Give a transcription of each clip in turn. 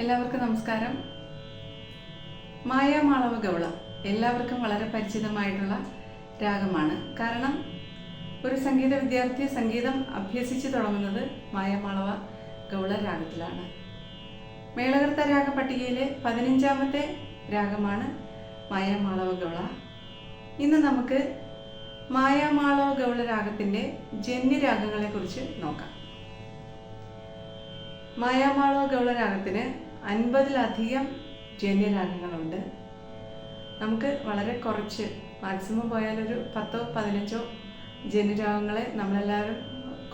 എല്ലാവർക്കും നമസ്കാരം. മായാമാളവ ഗൗള എല്ലാവർക്കും വളരെ പരിചിതമായിട്ടുള്ള രാഗമാണ്. കാരണം ഒരു സംഗീത വിദ്യാർത്ഥി സംഗീതം അഭ്യസിച്ചു തുടങ്ങുന്നത് മായാമാളവ ഗൗള രാഗത്തിലാണ്. മേളകർത്ത രാഗ പട്ടികയിലെ പതിനഞ്ചാമത്തെ രാഗമാണ് മായാമാളവ ഗൗള. ഇന്ന് നമുക്ക് മായാമാളവ ഗൗള രാഗത്തിന്റെ ജന്യരാഗങ്ങളെ കുറിച്ച് നോക്കാം. മായാമാളവ ഗൗളരാഗത്തിന് അൻപതിലധികം ജന്യരാഗങ്ങളുണ്ട്. നമുക്ക് വളരെ കുറച്ച് മാക്സിമം പോയാലൊരു പത്തോ പതിനഞ്ചോ ജന്യരാഗങ്ങളെ നമ്മളെല്ലാവരും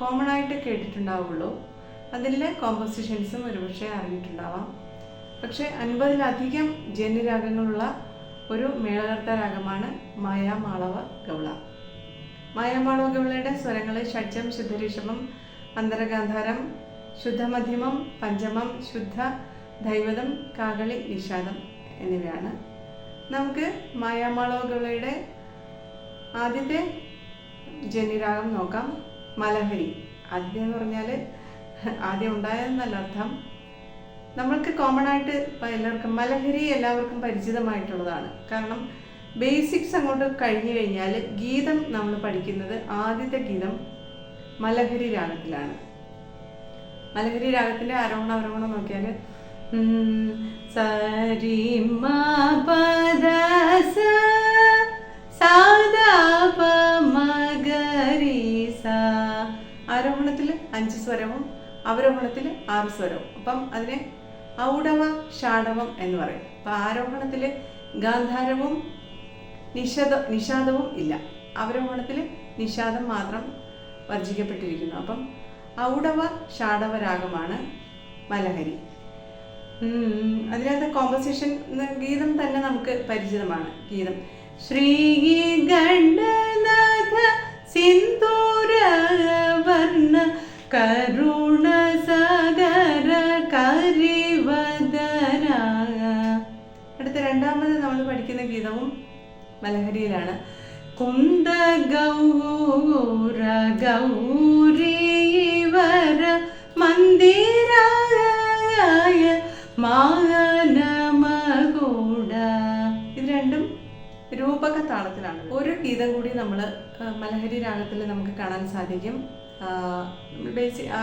കോമൺ ആയിട്ട് കേട്ടിട്ടുണ്ടാവുള്ളൂ. അതിലെ കോമ്പോസിഷൻസും ഒരുപക്ഷെ അറിഞ്ഞിട്ടുണ്ടാവാം. പക്ഷേ അൻപതിലധികം ജന്യരാഗങ്ങളുള്ള ഒരു മേളകർത്ത രാഗമാണ് മായാമാളവ ഗൗള മായാമാളവ ഗൗളയുടെ സ്വരങ്ങളെ ഷഡ്ജം ശുദ്ധരിഷമം അന്തരഗാന്ധാരം ശുദ്ധമധ്യമം പഞ്ചമം ശുദ്ധ ദൈവതം കാകളി വിഷാദം എന്നിവയാണ്. നമുക്ക് മായാമളോകളുടെ ആദ്യത്തെ ജനിരാഗം നോക്കാം. മലഹരി. ആദ്യം എന്ന് പറഞ്ഞാൽ ആദ്യം ഉണ്ടായതെന്നല്ല അർത്ഥം. നമ്മൾക്ക് കോമൺ ആയിട്ട് എല്ലാവർക്കും മലഹരി എല്ലാവർക്കും പരിചിതമായിട്ടുള്ളതാണ്. കാരണം ബേസിക്സ് അങ്ങോട്ട് കഴിഞ്ഞു കഴിഞ്ഞാൽ ഗീതം നമ്മൾ പഠിക്കുന്നത് ആദ്യത്തെ ഗീതം മലഹരി രാഗത്തിലാണ്. മലഹരി രാഗത്തിന്റെ ആരോഹണ അവരോഹണം നോക്കിയാൽ സരി പദ സ ആരോഹണത്തിൽ അഞ്ച് സ്വരവും അവരോഹണത്തിൽ ആറ് സ്വരവും. അപ്പം അതിനെ ഔഡവ ഷാഡവം എന്ന് പറയും. അപ്പം ആരോഹണത്തിൽ ഗാന്ധാരവും നിഷദ നിഷാദവും ഇല്ല. അവരോഹണത്തിൽ നിഷാദം മാത്രം വർജിക്കപ്പെട്ടിരിക്കുന്നു. അപ്പം ഔഡവ ഷാഡവ രാഗമാണ് മലഹരി അതിനകത്ത് കോമ്പസിഷൻ ഗീതം തന്നെ നമുക്ക് പരിചിതമാണ്. ഗീതം ശ്രീ ഗണ്ഡനാഥ സിന്ദൂര വർണ കരുണ സഗര കരിവദന അടുത്ത രണ്ടാമത് നമ്മൾ പഠിക്കുന്ന ഗീതവും മലഹരിയിലാണ്. കുന്ദ ഗൗര ഗൗരീവര മന്ദിരായ മാനമകൂട. ഇത് രണ്ടും രൂപക താളത്തിലാണ് ഒരു ഗീതം കൂടി നമ്മൾ മലഹരി രാഗത്തിൽ നമുക്ക് കാണാൻ സാധിക്കും. ബേസി ആ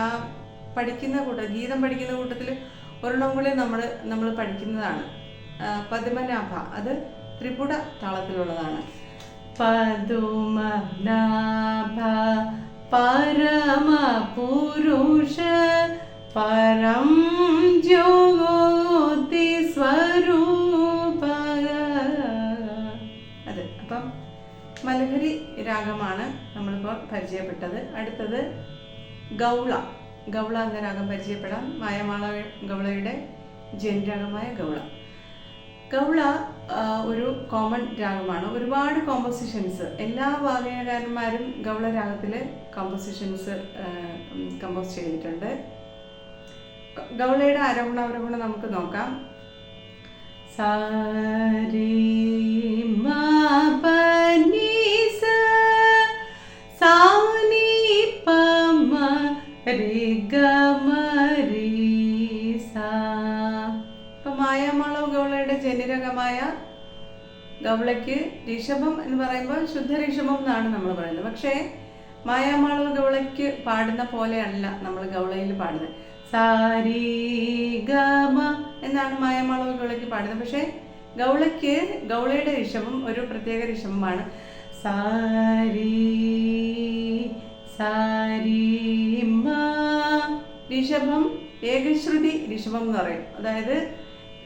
പഠിക്കുന്ന കൂട്ട ഗീതം പഠിക്കുന്ന കൂട്ടത്തിൽ ഒരെണ്ണം കൂടി നമ്മൾ നമ്മൾ പഠിക്കുന്നതാണ്. പതിമനാഭ അത് ത്രിപുട താളത്തിലുള്ളതാണ് പരമ പുരുഷ പരം ജ്യോതി സ്വരൂപ. അത് അപ്പം മലഹരി രാഗമാണ് നമ്മളിപ്പോൾ പരിചയപ്പെട്ടത്. അടുത്തത് ഗൗള. ഗൗള എന്ന രാഗം പരിചയപ്പെടാം. മായമാള ഗൗളയുടെ ജനരാഗമായ ഗൗള. ഗൗള ഒരു കോമൺ രാഗമാണ്. ഒരുപാട് കോമ്പോസിഷൻസ് എല്ലാ വാദനകാരന്മാരും ഗൗള രാഗത്തിൽ കോമ്പോസിഷൻസ് കമ്പോസ് ചെയ്തിട്ടുണ്ട്. ഗൗളയുടെ ആരോഹണ അവരോഹണം നമുക്ക് നോക്കാം. സാരി ഗൗളയ്ക്ക് ഋഷഭം എന്ന് പറയുമ്പോൾ ശുദ്ധ ഋഷഭം എന്നാണ് നമ്മൾ പറയുന്നത്. പക്ഷേ മായാമാളവ് ഗൗളയ്ക്ക് പാടുന്ന പോലെയല്ല നമ്മൾ ഗൗളയിൽ പാടുന്നത്. സാരി ഗമ എന്നാണ് മായാമാളവ് ഗൗളയ്ക്ക് പാടുന്നത്. പക്ഷേ ഗൗളയ്ക്ക് ഗൗളയുടെ ഋഷഭം ഒരു പ്രത്യേക ഋഷഭമാണ്. സാരി സാരി ഋഷഭം ഏകശ്രുതി ഋഷഭം എന്ന് പറയും. അതായത്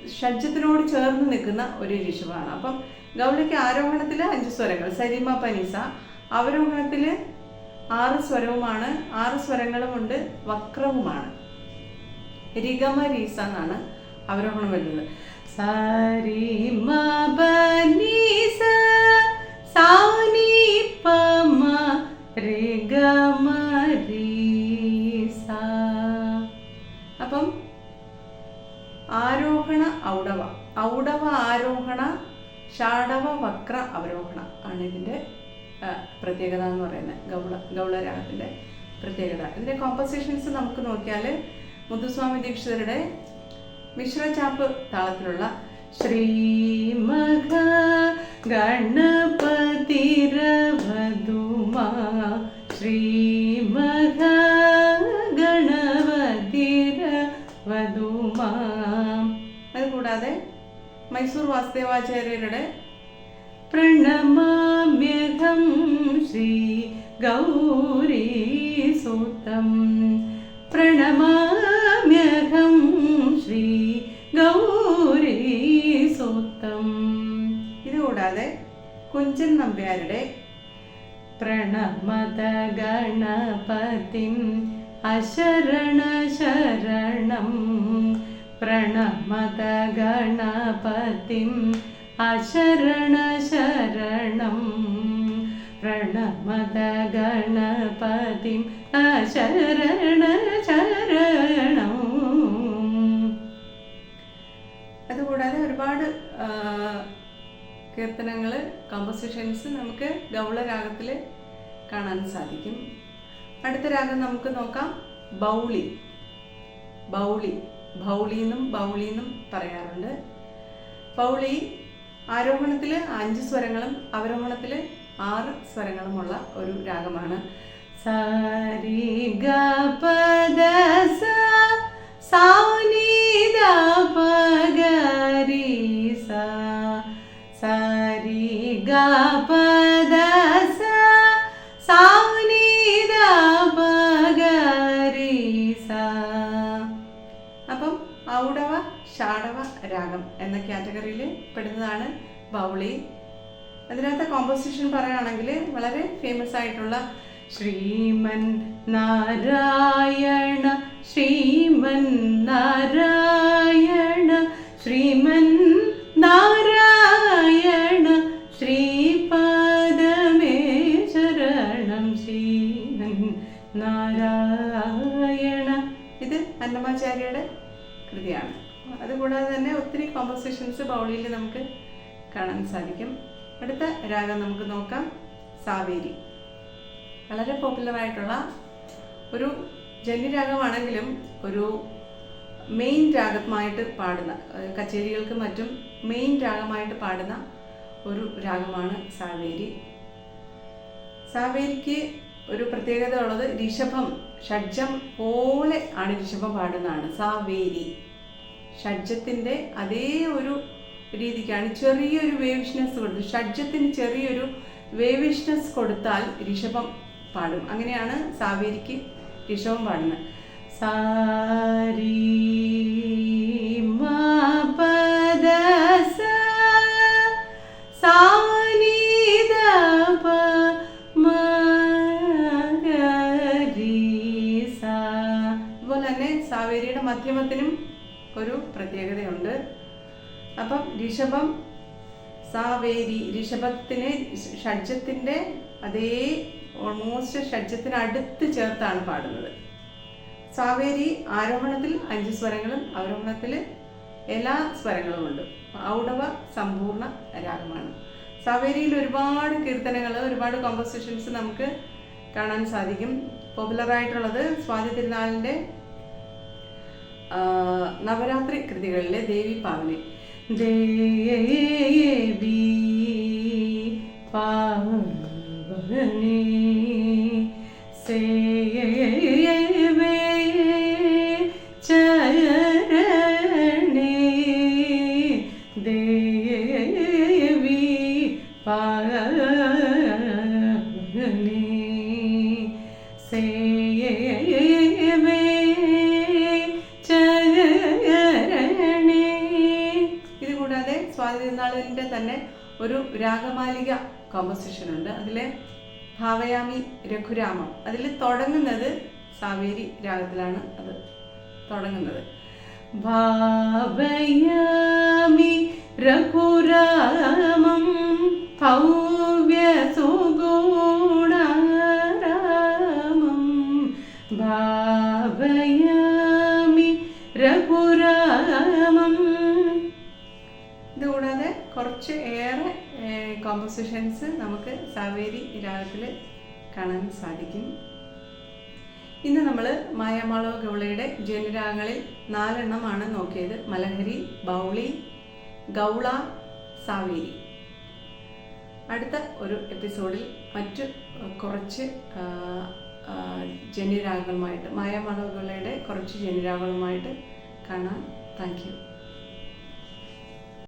ഷഡ്ജത്തിനോട് ചേർന്ന് നിൽക്കുന്ന ഒരു ഋഷഭമാണ് അപ്പം ഗൗളിക്ക് ആരോഹണത്തിൽ അഞ്ച് സ്വരങ്ങൾ. സരിമ പനിസ. അവരോഹണത്തിൽ ആറ് സ്വരവുമാണ്. ആറ് സ്വരങ്ങളുമുണ്ട്. വക്രവുമാണ്. രിഗമ രീസ എന്നാണ് അവരോഹണം വരുന്നത്. സരിമ പനിസ. സാനി പമ മ ആരോഹണ ഔടവ. ഔടവ ആരോഹണ ഷാടവ വക്ര അവരോഹണ ആണ് ഇതിന്റെ പ്രത്യേകത എന്ന് പറയുന്നത്. ഗൗള ഗൗളരാഗത്തിന്റെ പ്രത്യേകത. ഇതിന്റെ കോമ്പസിഷൻസ് നമുക്ക് നോക്കിയാൽ മുത്തുസ്വാമി ദീക്ഷിതരുടെ മിശ്രചാപ്പ് താളത്തിലുള്ള ശ്രീമഘ ഗണപതിരവധുമാ ശ്രീമഘ മൈസൂർ വാസുദേവാചാര്യരുടെ പ്രണമാമ്യഹം ശ്രീ ഗൗരി സൂതം. പ്രണമാമ്യഹം ശ്രീ ഗൗരീ സൂത്രം ഇതുകൂടാതെ കുഞ്ചൻ നമ്പ്യാരുടെ പ്രണമത ഗണപതിം അശരണ ശരണം പ്രണമത ഗണപതിം അശരണ ശരണം പ്രണമത ഗണപതിം അശരണ ശരണം അതുകൂടാതെ ഒരുപാട് കീർത്തനങ്ങൾ കമ്പോസിഷൻസ് നമുക്ക് ഗൗളരാഗത്തിൽ കാണാൻ സാധിക്കും. അടുത്ത രാഗം നമുക്ക് നോക്കാം. ബൗളി. ബൗളി. ബൗളി എന്നും ബൗളി എന്നും പറയാറുണ്ട്. പൗളി ആരോഹണത്തിൽ അഞ്ച് സ്വരങ്ങളും അവരോഹണത്തിൽ ആറ് സ്വരങ്ങളുമുള്ള ഒരു രാഗമാണ്. സാരി ഗ പദ ഷാഡവ രാഗം എന്ന കാറ്റഗറിയിൽ പെടുന്നതാണ് ബൗളി. അതിനകത്തെ കോമ്പോസിഷൻ പറയുകയാണെങ്കിൽ വളരെ ഫേമസ് ആയിട്ടുള്ള ശ്രീമൻ നാരായണ ശ്രീമൻ നാരായണ ശ്രീമൻ ഒത്തിരി ബൗളിയിൽ നമുക്ക് കാണാൻ സാധിക്കും. അടുത്ത രാഗം നമുക്ക് നോക്കാം. സാവേരി. വളരെ പോപ്പുലറായിട്ടുള്ള ഒരു ജന്യരാഗമാണെങ്കിലും ഒരു മെയിൻ രാഗമായിട്ട് പാടുന്ന കച്ചേരികൾക്ക് മറ്റും മെയിൻ രാഗമായിട്ട് പാടുന്ന ഒരു രാഗമാണ് സാവേരി. സാവേരിക്ക് ഒരു പ്രത്യേകത ഉള്ളത് ഋഷഭം ഷഡ്ജം പോലെ ആണ് ഋഷഭം പാടുന്നതാണ്. സാവേരി. ഷഡ്ജത്തിന്റെ അതേ ഒരു രീതിക്കാണ്. ചെറിയൊരു വേവിഷ്നെസ് കൊടുത്ത് ഷഡ്ജത്തിന് ചെറിയൊരു വേവിഷ്നെസ് കൊടുത്താൽ ഋഷഭം പാടും. അങ്ങനെയാണ് സാവേരിക്ക് ഋഷഭം പാടുന്നത്. സാരി അതുപോലെ സാവേരിയുടെ മധ്യമത്തിനും ഒരു പ്രത്യേകതയുണ്ട്. അപ്പം ഋഷഭം സാവേരി ഋഷഭത്തിന് ഷഡ്ജത്തിന്റെ അതേ ഓൾമോസ്റ്റ് ഷഡ്ജത്തിന് അടുത്ത് ചേർത്താണ് പാടുന്നത്. സാവേരി ആരോഹണത്തിൽ അഞ്ച് സ്വരങ്ങളും അവരോഹണത്തിൽ എല്ലാ സ്വരങ്ങളും ഉണ്ട് ഔടവ സമ്പൂർണ രാഗമാണ്. സാവേരിയിൽ ഒരുപാട് കീർത്തനങ്ങൾ ഒരുപാട് കോമ്പോസിഷൻസ് നമുക്ക് കാണാൻ സാധിക്കും. പോപ്പുലറായിട്ടുള്ളത് സ്വാതി തിരുനാളിന്റെ നവരാത്രി കൃതികളിലെ ദേവി പാവനി. ദേവി പാവനി സേവേ രാഗമാലിക കോമ്പസിഷൻ ഉണ്ട്. അതിലെ ഭാവയാമി രഘുരാമം. അതിൽ തുടങ്ങുന്നത് സാവേരി രാഗത്തിലാണ് അത് തുടങ്ങുന്നത്. ഭാവയാമി രഘുരാമം ഭവ്യ സുഗുണരാമം കോമ്പോസിഷൻസ് നമുക്ക് സാവേരി രാഗത്തിൽ കാണാൻ സാധിക്കും. ഇന്ന് നമ്മൾ മായാമാളവ ഗൗളയുടെ ജനുരാഗങ്ങളിൽ നാലെണ്ണമാണ് നോക്കിയത്. മലഹരി ബൗളി ഗൗള സാവേരി. അടുത്ത ഒരു എപ്പിസോഡിൽ മറ്റു കുറച്ച് ജനുരാഗങ്ങളുമായിട്ട് മായാമാളവ ഗൗളയുടെ കുറച്ച് ജനുരാഗങ്ങളുമായിട്ട് കാണാം. Thank you.